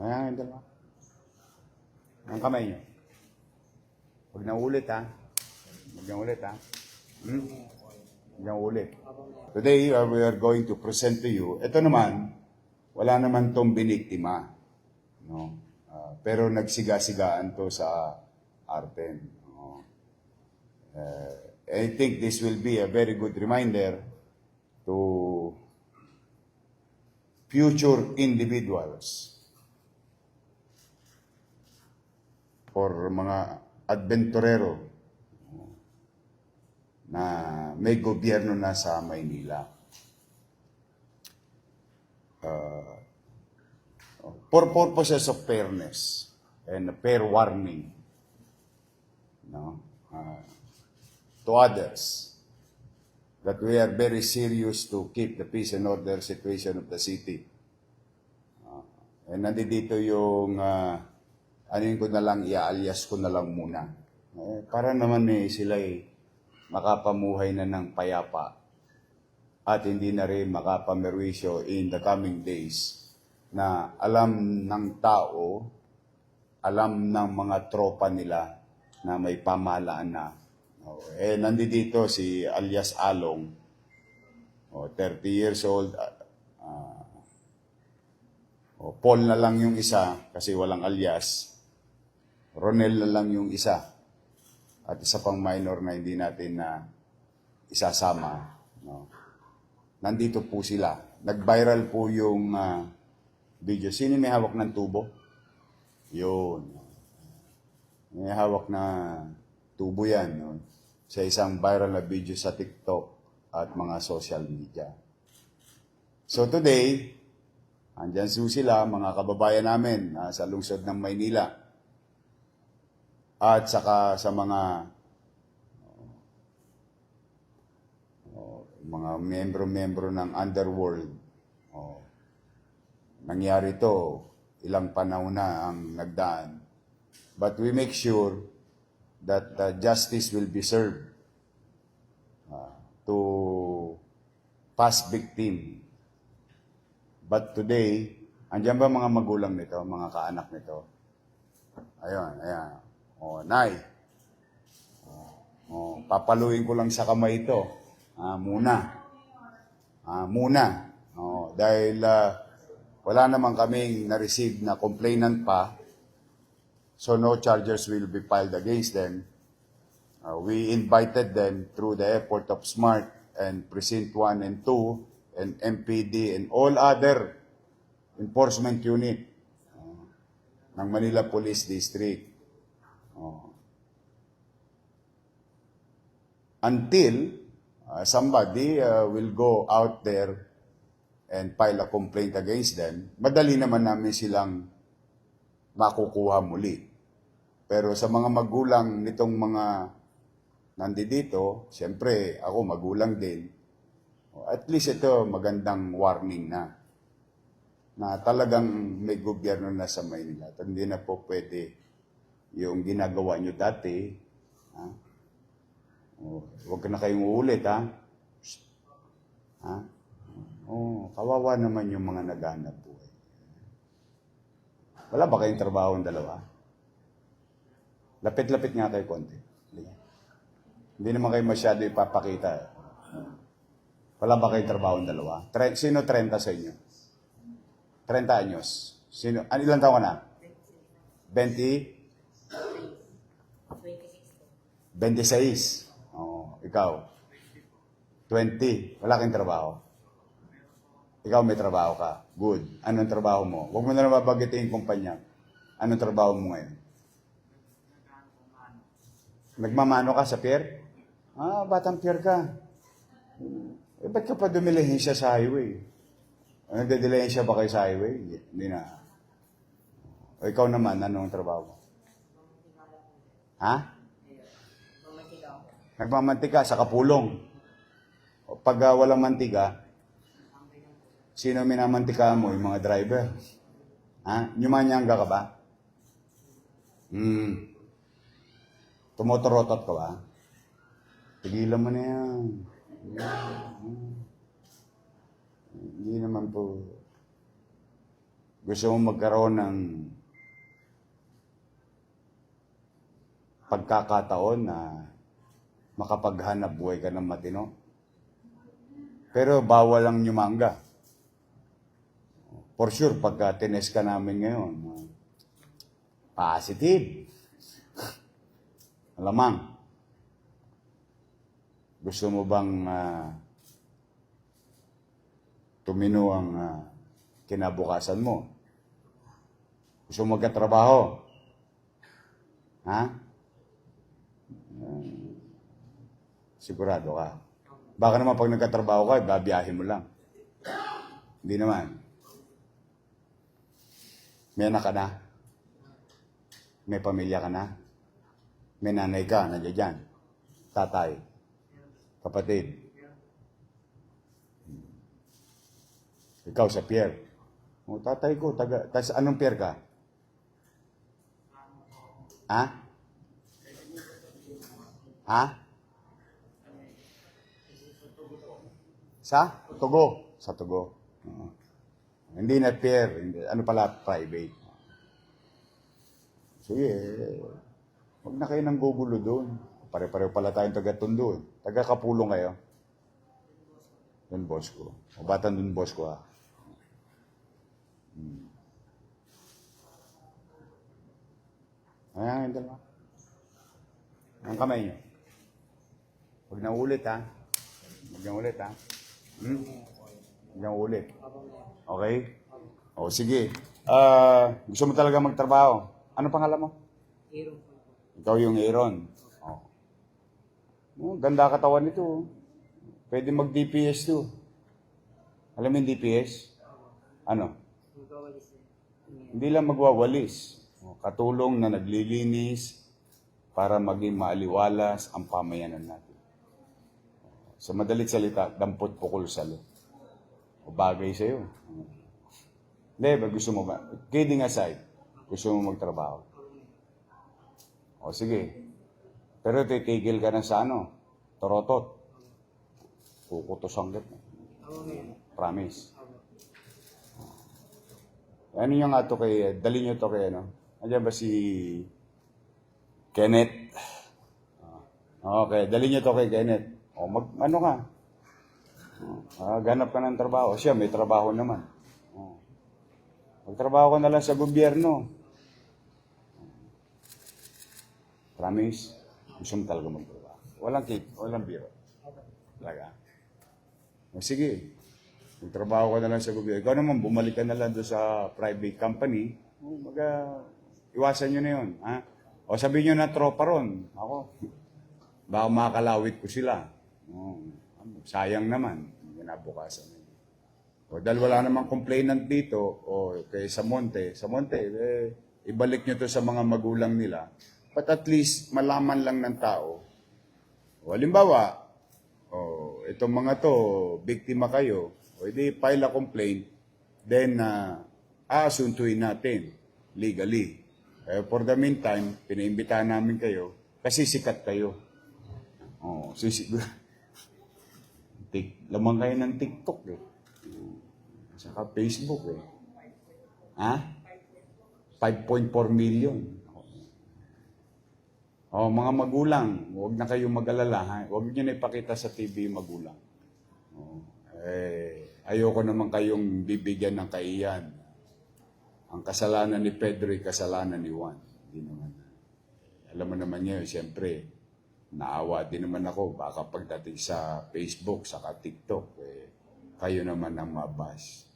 Ayan, yung dalawa. Ang kamay nyo. Huwag na ulit, ha? Huwag na ulit, ha? Hmm? Huwag na ulit. Today, uh, we are going to present to you. Ito naman, wala naman tong biniktima. No? Ah, pero nagsiga-sigaan to sa Arten. No? Uh, I think this will be a very good reminder to future individuals for mga adventurero na may gobyerno na sa Maynila. Uh, for purposes of fairness and fair warning no, uh, to others that we are very serious to keep the peace and order situation of the city. Uh, and nandito yung uh, anin ko na lang, i-alias ko na lang muna. Eh, para naman eh, sila eh, makapamuhay na ng payapa at hindi na rin makapamerwisyo in the coming days na alam ng tao, alam ng mga tropa nila na may pamahalaan na. Oh, eh, nandito si alias Along, oh, 30 years old, ah, oh, Paul na lang yung isa kasi walang alias. Ronel na lang yung isa. At isa pang minor na hindi natin na isasama. No? Nandito po sila. Nag-viral po yung ah, video. Sino may hawak ng tubo? Yun. May hawak na tubo yan. No? Sa isang viral na video sa TikTok at mga social media. So today, andyan po sila, mga kababayan namin ah, sa lungsod ng Maynila at saka sa mga oh, mga membro-membro ng underworld. Oh, nangyari to, ilang panahon na ang nagdaan. But we make sure that uh, justice will be served uh, to past victim. But today, andyan ba mga magulang nito, mga kaanak nito? Ayun, ayan. O, nay. O, papaluin ko lang sa kamay ito. Ah, muna. Ah, muna. O, dahil ah, wala naman kaming na-receive na complainant pa, so no charges will be filed against them. Uh, we invited them through the effort of SMART and Precinct 1 and 2 and MPD and all other enforcement unit uh, ng Manila Police District. Oh. Until uh, somebody uh, will go out there and file a complaint against them, madali naman namin silang makukuha muli. Pero sa mga magulang nitong mga nandito, siyempre ako magulang din, at least ito magandang warning na na talagang may gobyerno na sa Maynila. At hindi na po pwede yung ginagawa nyo dati. Ha? Oh, huwag na kayong uulit, ha? Ha? Oh, kawawa naman yung mga naghanap buhay. Wala ba kayong trabaho ang dalawa? Lapit-lapit nga kayo konti. Halika. Hindi naman kayo masyado ipapakita. Wala ba kayong trabaho ang dalawa? Tre- sino 30 sa inyo? 30 anyos. Sino? Ano ilang taon ka na? 20? 26. Oh, ikaw? 20. Wala kang trabaho. Ikaw may trabaho ka. Good. Anong trabaho mo? Huwag mo na lang babagitin yung kumpanya. Anong trabaho mo ngayon? Nagmamano ka sa pier? Ah, batang pier ka. Eh, ba't ka pa dumilihensya sa highway? Nagdadilihensya ba kayo sa highway? Hindi na. O ikaw naman, anong trabaho mo? Ha? Nagmamantika sa kapulong. Pag ah, walang mantika, sino minamantika mo? Yung mga driver. Ha? Nyumanyangga ka ba? Hmm. Tumotorotot ka ba? Tigilan mo na yan. Hindi naman po. Gusto mo magkaroon ng pagkakataon na makapaghanap buhay ka ng matino. Pero bawal lang nyumanga. For sure, pagka tines ka namin ngayon, uh, positive. Alamang. Gusto mo bang ah, tumino ang ah, kinabukasan mo? Gusto mo magkatrabaho? Ha? Hmm. Sigurado ka. Baka naman pag nagkatrabaho ka, babiyahin mo lang. Hindi naman. May anak ka na? May pamilya ka na? May nanay ka, nandiyan dyan. Tatay. Kapatid. Ikaw sa Pierre. O, tatay ko, taga, tas anong Pierre ka? Ha? Ha? Sa? Tugo. Sa Tugo. Oo. Hindi na Pierre. Hindi, ano pala, private. Sige, huwag na kayo nang gugulo doon. Pare-pareho pala tayong taga-tundo. eh. Taga-kapulong kayo. Doon, boss ko. O batan doon, boss ko, ha. Hmm. Ayan, yung dalawa. Ang kamay nyo. Huwag na ulit, ha. Huwag na ulit, ha. Hmm? Na ulit. Okay? O, sige. Ah, gusto mo talaga magtrabaho. Ano pangalan mo? Po. Ikaw yung Aaron. Oh. Oh, ganda katawan nito. oh. Pwede mag-DPS to. Alam mo yung DPS? Ano? Na. Hindi lang magwawalis. Oh, Katulong na naglilinis para maging maaliwalas ang pamayanan natin. Sa madalit salita, dampot pukol salo. O bagay sa'yo. Hindi, ba gusto mo ba? Kidding aside, gusto mo magtrabaho. O sige. Pero titigil ka na sa ano? Torotot. Kukutos ngayon. Promise. Ano yung nga to kay, dali nyo to kay ano? Andiyan ba si Kenneth? Ah, Okay, dali nyo to kay Kenneth. O mag, ano ka? Ah, ganap ka ng trabaho. Siya, may trabaho naman. Oh. Magtrabaho ka na lang sa gobyerno. Promise, gusto mo talaga magtrabaho. Walang kit, walang biro. Talaga. O sige, magtrabaho ka na lang sa gobyerno. Ikaw naman, bumalik ka na lang doon sa private company. O, Maga, iwasan nyo na yun. Ha? O sabihin nyo na tropa ron. Ako, baka makakalawit ko sila. O, sayang naman. Ginabukasan. O dahil wala namang complainant dito, o kay sa Monte, sa Monte, eh, ibalik nyo to sa mga magulang nila. But at least, malaman lang ng tao. O halimbawa, o itong mga to, biktima kayo, o hindi file a complaint, then uh, aasuntuin natin legally. Eh, for the meantime, pinaimbitahan namin kayo kasi sikat kayo. Oh, sisig Tik, lamang kayo ng TikTok eh. Saka Facebook eh. Ha? 5.4 million. Oh, mga magulang, huwag na kayong mag-alala. Ha? Huwag niyo na ipakita sa TV magulang. Oh, eh, ayoko naman kayong bibigyan ng kaiyan. Ang kasalanan ni Pedro ay kasalanan ni Juan. Hindi naman. Alam mo naman niya, siyempre, naawa din naman ako. Baka pagdating sa Facebook, saka TikTok, eh, kayo naman ang mabas.